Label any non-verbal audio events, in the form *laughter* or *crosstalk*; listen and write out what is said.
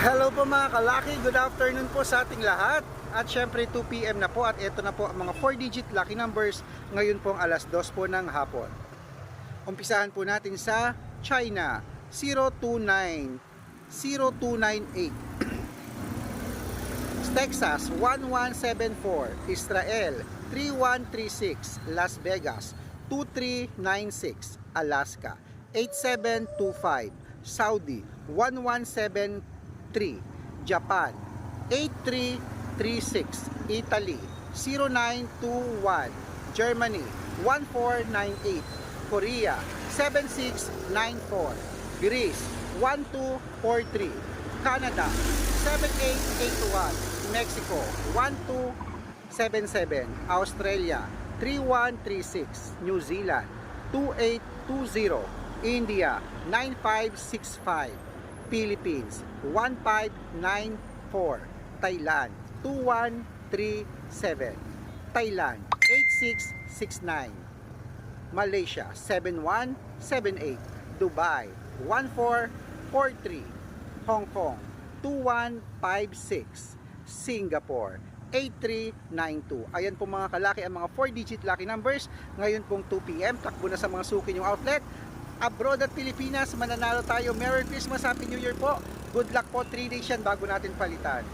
Hello po mga kalaki, good afternoon po sa ating lahat. At syempre 2pm na po at ito na po ang mga 4 digit lucky numbers ngayon pong alas 2 po ng hapon. Umpisahan po natin sa China 029 0298 *clears throat* Texas 1174 Israel 3136 Las Vegas 2396 Alaska 8725 Saudi 1173 Japan. 8336 Italy. 0921 Germany. 1498 Korea. 7694 Greece. 1243 Canada. 7881 Mexico. 1277 Australia. 3136 New Zealand. 2820 India. 9565 Philippines 1594 Thailand 2137 Thailand 8669 Malaysia 7178 Dubai 1443 Hong Kong 2156 Singapore 8392 Ayan po mga kalaki ang mga 4 digit lucky numbers. Ngayon pong 2pm takbo na sa mga suki yung outlet abroad at Pilipinas mananalo tayo. Merry Christmas Happy New Year po. Good luck po 3 days yan bago natin palitan